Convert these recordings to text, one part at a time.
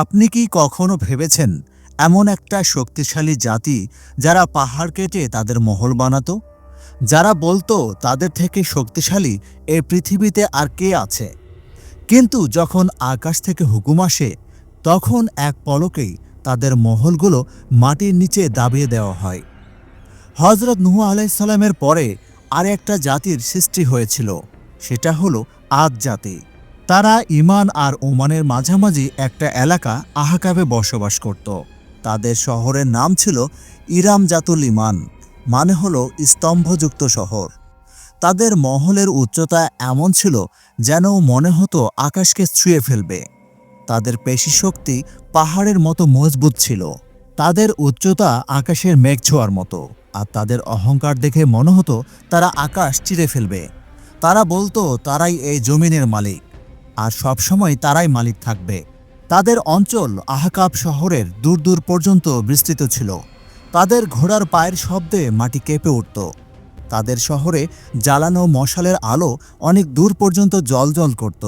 আপনি কি কখনো ভেবেছেন এমন একটা শক্তিশালী জাতি যারা পাহাড় কেটে তাদের মহল বানাতো? যারা বলতো তাদের থেকে শক্তিশালী এই পৃথিবীতে আর কে আছে? কিন্তু যখন আকাশ থেকে হুকুম আসে, তখন এক পলকেই তাদের মহলগুলো মাটির নিচে দাবিয়ে দেওয়া হয়। হজরত নুহ আলাইসাল্লামের পরে আর একটা জাতির সৃষ্টি হয়েছিল, সেটা হলো আদ জাতি। তারা ইমান আর ওমানের মাঝামাঝি একটা এলাকা আহাকাবে বসবাস করত। তাদের শহরের নাম ছিল ইরাম জাতুল ইমান মানে হলো স্তম্ভযুক্ত শহর। তাদের মহলের উচ্চতা এমন ছিল যেন মনে হতো আকাশকে ছুঁয়ে ফেলবে। তাদের পেশি শক্তি পাহাড়ের মতো মজবুত ছিল। তাদের উচ্চতা আকাশের মেঘ ছোঁয়ার মতো, আর তাদের অহংকার দেখে মনে হতো তারা আকাশ চিরে ফেলবে। তারা বলতো, তারাই এই জমিনের মালিক। আর সবসময় তারাই মালিক থাকবে। তাদের অঞ্চল আহকাব শহরের দূর দূর পর্যন্ত বিস্তৃত ছিল। তাদের ঘোড়ার পায়ের শব্দে মাটি কেঁপে উঠত। তাদের শহরে জ্বালানো মশালের আলো অনেক দূর পর্যন্ত জলজল করত।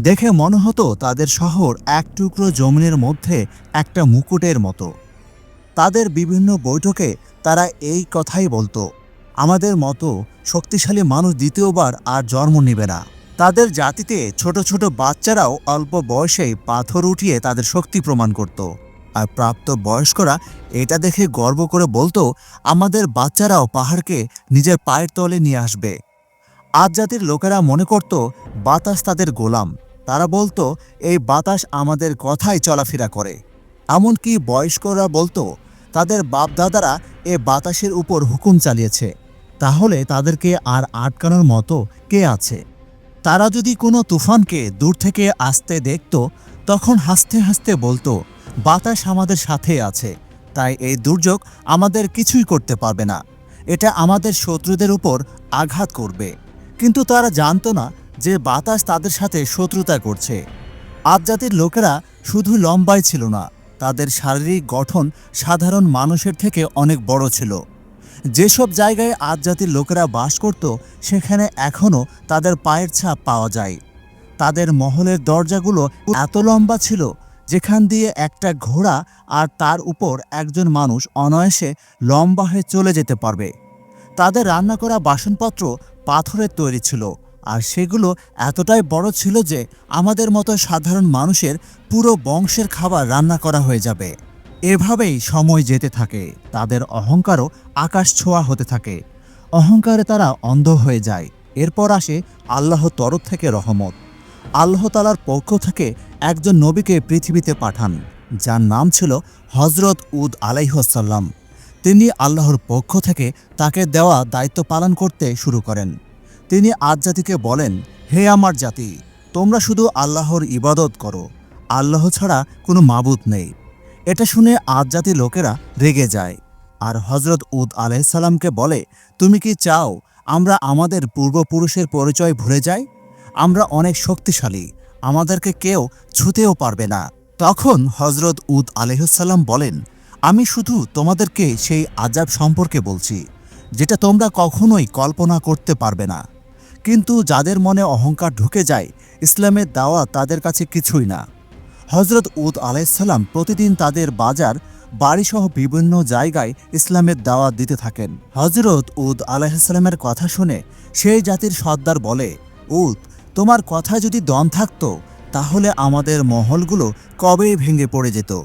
দেখে মনে হতো তাদের শহর এক টুকরো জমিনের মধ্যে একটা মুকুটের মতো। তাদের বিভিন্ন বৈঠকে তারা এই কথাই বলতো, আমাদের মতো শক্তিশালী মানুষ দ্বিতীয়বার আর জন্ম নেবে না। তাদের জাতিতে ছোট ছোট বাচ্চারাও অল্প বয়সেই পাথর উঠিয়ে তাদের শক্তি প্রমাণ করত। আর প্রাপ্ত বয়স্করা এটা দেখে গর্ব করে বলতো, আমাদের বাচ্চারাও পাহাড়কে নিজের পায়ের তলে নিয়ে আসবে। আজ জাতির লোকেরা মনে করত, বাতাস তাদের গোলাম। তারা বলতো, এই বাতাস আমাদের কথাই চলাফেরা করে। এমনকি বয়স্করা বলতো, তাদের বাপদাদারা এ বাতাসের উপর হুকুম চালিয়েছে। তাহলে তাদেরকে আর আটকানোর মতো কে আছে? তারা যদি কোনো তুফানকে দূর থেকে আসতে দেখত, তখন হাসতে হাসতে বলতো, বাতাস আমাদের সাথে আছে, তাই এই দুর্যোগ আমাদের কিছুই করতে পারবে না। এটা আমাদের শত্রুদের উপর আঘাত করবে। কিন্তু তারা জানতো না যে বাতাস তাদের সাথে শত্রুতা করছে। আদজাতির লোকেরা শুধু লম্বাই ছিল না, তাদের শারীরিক গঠন সাধারণ মানুষের থেকে অনেক বড় ছিল। যেসব জায়গায় আজ জাতির লোকেরা বাস করত, সেখানে এখনও তাদের পায়ের ছাপ পাওয়া যায়। তাদের মহলের দরজাগুলো এত লম্বা ছিল, যেখান দিয়ে একটা ঘোড়া আর তার উপর একজন মানুষ অনায়াসে লম্বা হয়ে চলে যেতে পারবে। তাদের রান্না করা বাসনপত্র পাথরের তৈরি ছিল, আর সেগুলো এতটাই বড় ছিল যে আমাদের মতো সাধারণ মানুষের পুরো বংশের খাবার রান্না করা হয়ে যাবে। এভাবেই সময় যেতে থাকে। তাদের অহংকারও আকাশ ছোঁয়া হতে থাকে। অহংকারে তারা অন্ধ হয়ে যায়। এরপর আসে আল্লাহ তরফ থেকে রহমত। আল্লাহ তালার পক্ষ থেকে একজন নবীকে পৃথিবীতে পাঠান, যার নাম ছিল হজরত উদ আলাইহসাল্লাম তিনি আল্লাহর পক্ষ থেকে তাকে দেওয়া দায়িত্ব পালন করতে শুরু করেন। তিনি আজ জাতিকে বলেন, হে আমার জাতি, তোমরা শুধু আল্লাহর ইবাদত করো। আল্লাহ ছাড়া কোনো মাবুত নেই। এটা শুনে আজ জাতি লোকেরা রেগে যায়। আর হজরত উদ আলাইসাল্লামকে বলে, তুমি কি চাও আমরা আমাদের পূর্বপুরুষের পরিচয় ভুলে যাই? আমরা অনেক শক্তিশালী, আমাদেরকে কেউ ছুতেও পারবে না। তখন হজরত উদ আলহ্লাম বলেন, আমি শুধু তোমাদেরকে সেই আজাব সম্পর্কে বলছি, যেটা তোমরা কখনোই কল্পনা করতে পারবে না। কিন্তু যাদের মনে অহংকার ঢুকে যায়, ইসলামের দাওয়া তাদের কাছে কিছুই না। হজরত উদ আলাইসাল্লাম প্রতিদিন তাদের বাজার, বাড়িসহ বিভিন্ন জায়গায় ইসলামের দাওয়াত দিতে থাকেন। হজরত উদ আলাইসাল্লামের কথা শুনে সেই জাতির সর্দার বলে, উদ, তোমার কথা যদি দন থাকতো, তাহলে আমাদের মহলগুলো কবেই ভেঙে পড়ে যেত।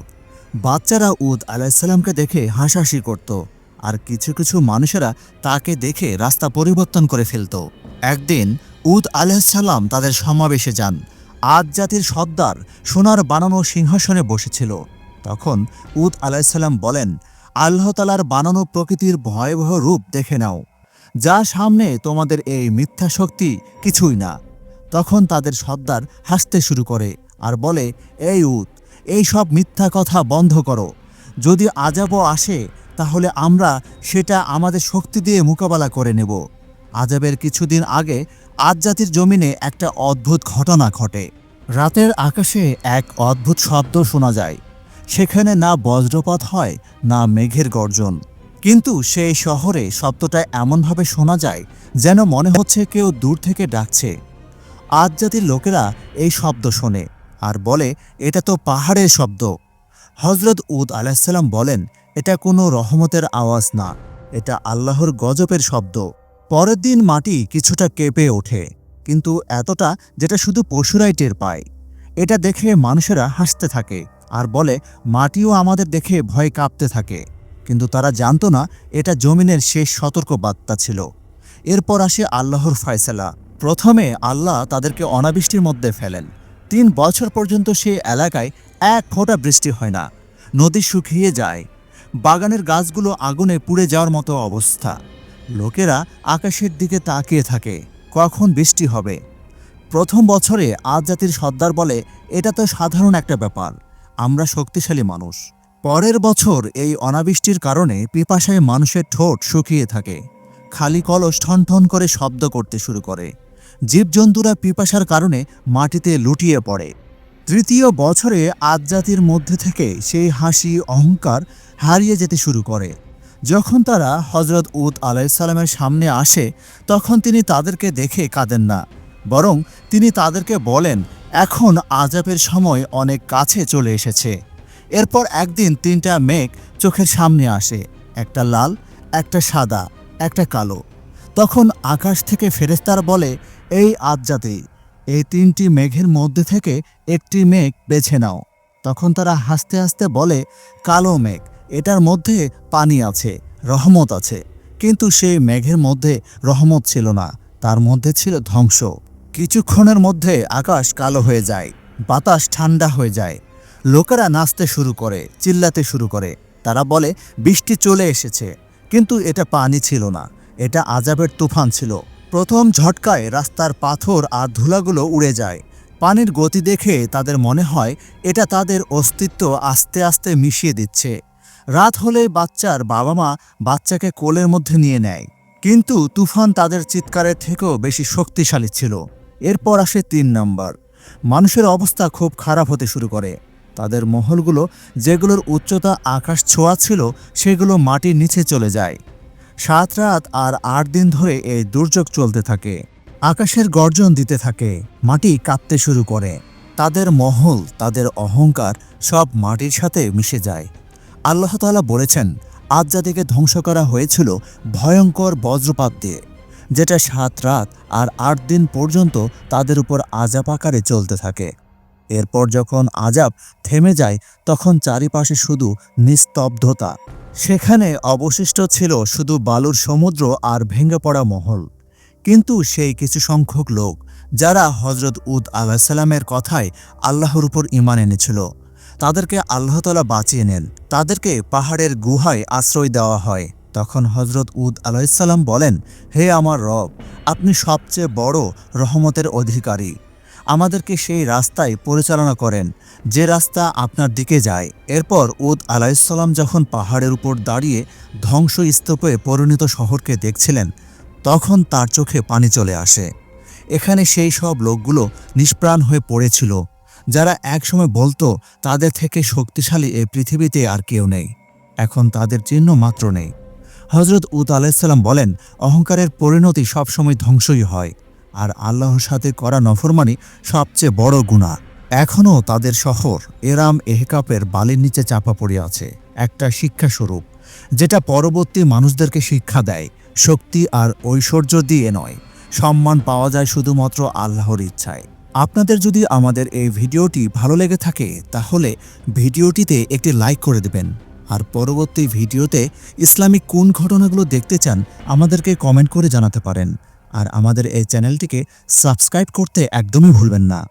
বাচ্চারা উদ আলাইসাল্লামকে দেখে হাসাহাসি করত, আর কিছু কিছু মানুষেরা তাকে দেখে রাস্তা পরিবর্তন করে ফেলত। একদিন উদ আলাইসাল্লাম তাদের সমাবেশে যান। আদ জাতির সর্দার সোনার বানানো সিংহাসনে বসেছিল। তখন উদ আলাইসাল্লাম বলেন আল্লাহতালার বানানো প্রকৃতির ভয়াবহ রূপ দেখে নাও। যা সামনে তোমাদের এই মিথ্যা শক্তি কিছুই না। তখন তাদের সর্দার হাসতে শুরু করে আর বলে, এই উত এই সব মিথ্যা কথা বন্ধ করো। যদি আজাবও আসে, তাহলে আমরা সেটা আমাদের শক্তি দিয়ে মোকাবেলা করে নেব। আজাবের কিছুদিন আগে আজ জাতির জমিনে একটা অদ্ভুত ঘটনা ঘটে। রাতের আকাশে এক অদ্ভুত শব্দ শোনা যায়। সেখানে না বজ্রপাত হয়, না মেঘের গর্জন। কিন্তু সেই শহরে শব্দটা এমনভাবে শোনা যায় যেন মনে হচ্ছে কেউ দূর থেকে ডাকছে। আজ জাতির লোকেরা এই শব্দ শোনে আর বলে, এটা তো পাহাড়ের শব্দ। হজরত উদ আলাহিসাল্লাম বলেন, এটা কোনো রহমতের আওয়াজ না, এটা আল্লাহর গজবের শব্দ। পরের দিন মাটি কিছুটা কেঁপে ওঠে। কিন্তু এতটা যেটা শুধু পশুরাই টের পায়। এটা দেখে মানুষেরা হাসতে থাকে আর বলে, মাটিও আমাদের দেখে ভয় কাঁপতে থাকে। কিন্তু তারা জানতো না এটা জমিনের শেষ সতর্ক বার্তা ছিল। এরপর আসে আল্লাহর ফয়সালা। প্রথমে আল্লাহ তাদেরকে অনাবৃষ্টির মধ্যে ফেলেন। তিন বছর পর্যন্ত সেই এলাকায় এক ফোঁটা বৃষ্টি হয় না। নদী শুকিয়ে যায়। বাগানের গাছগুলো আগুনে পুড়ে যাওয়ার মতো অবস্থা। লোকেরা আকাশের দিকে তাকিয়ে থাকে। কখন বৃষ্টি হবে? প্রথম বছরে আজ জাতির সর্দার বলে, এটা তো সাধারণ একটা ব্যাপার, আমরা শক্তিশালী মানুষ। পরের বছর এই অনাবৃষ্টির কারণে পিপাসায় মানুষের ঠোঁট শুকিয়ে থাকে। খালি কলস ঠন ঠন করে শব্দ করতে শুরু করে। জীবজন্তুরা পিপাসার কারণে মাটিতে লুটিয়ে পড়ে। তৃতীয় বছরে আজ জাতির মধ্যে থেকে সেই হাসি, অহংকার হারিয়ে যেতে শুরু করে। যখন তারা হজরত উদ আলাইসাল্লামের সামনে আসে, তখন তিনি তাদেরকে দেখে কাঁদেন না, বরং তিনি তাদেরকে বলেন, এখন আজাবের সময় অনেক কাছে চলে এসেছে। এরপর একদিন তিনটা মেঘ চোখের সামনে আসে, একটা লাল, একটা সাদা, একটা কালো। তখন আকাশ থেকে ফেরেস্তার বলে, এই আজ্জাতি এই তিনটি মেঘের মধ্যে থেকে একটি মেঘ বেছে নাও। তখন তারা হাসতে হাসতে বলে, কালো মেঘ এটার মধ্যে পানি আছে, রহমত আছে। কিন্তু সেই মেঘের মধ্যে রহমত ছিল না, তার মধ্যে ছিল ধ্বংস। কিছুক্ষণের মধ্যে আকাশ কালো হয়ে যায়, বাতাস ঠান্ডা হয়ে যায়। লোকেরা নাচতে শুরু করে, চিল্লাতে শুরু করে। তারা বলে, বৃষ্টি চলে এসেছে। কিন্তু এটা পানি ছিল না, এটা আজাবের তুফান ছিল। প্রথম ঝটকায় রাস্তার পাথর আর ধুলাগুলো উড়ে যায়। পানির গতি দেখে তাদের মনে হয়, এটা তাদের অস্তিত্ব আস্তে আস্তে মিশিয়ে দিচ্ছে। রাত হলে বাচ্চার বাবা মা বাচ্চাকে কোলের মধ্যে নিয়ে নেয়। কিন্তু তুফান তাদের চিৎকারের থেকেও বেশি শক্তিশালী ছিল। এরপর আসে তিন নম্বর। মানুষের অবস্থা খুব খারাপ হতে শুরু করে। তাদের মহলগুলো যেগুলোর উচ্চতা আকাশ ছোঁয়া ছিল, সেগুলো মাটির নিচে চলে যায়। সাত রাত আর আট দিন ধরে এই দুর্যোগ চলতে থাকে। আকাশের গর্জন দিতে থাকে, মাটি কাঁপতে শুরু করে। তাদের মহল, তাদের অহংকার সব মাটির সাথে মিশে যায়। আল্লাহ তাআলা বলেছেন, আজ জাতিকে ধ্বংস করা হয়েছিল ভয়ঙ্কর বজ্রপাত দিয়ে, যেটা সাত রাত আর আট দিন পর্যন্ত তাদের উপর আজাব আকারে চলতে থাকে। এরপর যখন আজাব থেমে যায়, তখন চারিপাশে শুধু নিস্তব্ধতা। সেখানে অবশিষ্ট ছিল শুধু বালুর সমুদ্র আর ভেঙে পড়া মহল। কিন্তু সেই কিছু সংখ্যক লোক, যারা হজরত উদ আলাহিসাল্লামের কথায় আল্লাহর উপর ইমান এনেছিল তাদেরকে আল্লাহতলা বাঁচিয়ে নেন। তাদেরকে পাহাড়ের গুহায় আশ্রয় দেওয়া হয়। তখন হজরত উদ আলাইসাল্লাম বলেন, হে আমার রব, আপনি সবচেয়ে বড় রহমতের অধিকারী। আমাদেরকে সেই রাস্তায় পরিচালনা করেন, যে রাস্তা আপনার দিকে যায়। এরপর উদ আলাইসাল্লাম যখন পাহাড়ের উপর দাঁড়িয়ে ধ্বংসস্তূপে পরিণত শহরকে দেখছিলেন, তখন তার চোখে পানি চলে আসে। এখানে সেই সব লোকগুলো নিষ্প্রাণ হয়ে পড়েছিল। যারা একসময় বলতো, তাদের থেকে শক্তিশালী এই পৃথিবীতে আর কেউ নেই। এখন তাদের চিহ্ন মাত্র নেই। হজরত উত আলাইসাল্লাম বলেন, অহংকারের পরিণতি সবসময় ধ্বংসই হয়, আর আল্লাহর সাথে করা নফরমানি সবচেয়ে বড় গুণা এখনও তাদের শহর এরাম এহকাপের বালির নিচে চাপা পড়ে আছে। একটা শিক্ষাস্বরূপ যেটা পরবর্তী মানুষদেরকে শিক্ষা দেয়, শক্তি আর ঐশ্বর্য দিয়ে নয়। সম্মান পাওয়া যায় শুধুমাত্র আল্লাহর ইচ্ছায়। আপনাদের যদি আমাদের এই ভিডিওটি ভালো লেগে থাকে, তাহলে ভিডিওটিতে একটি লাইক করে দেবেন। আর পরবর্তী ভিডিওতে ইসলামিক কোন ঘটনাগুলো দেখতে চান, আমাদেরকে কমেন্ট করে জানাতে পারেন। আর আমাদের এই চ্যানেলটিকে সাবস্ক্রাইব করতে একদমই ভুলবেন না।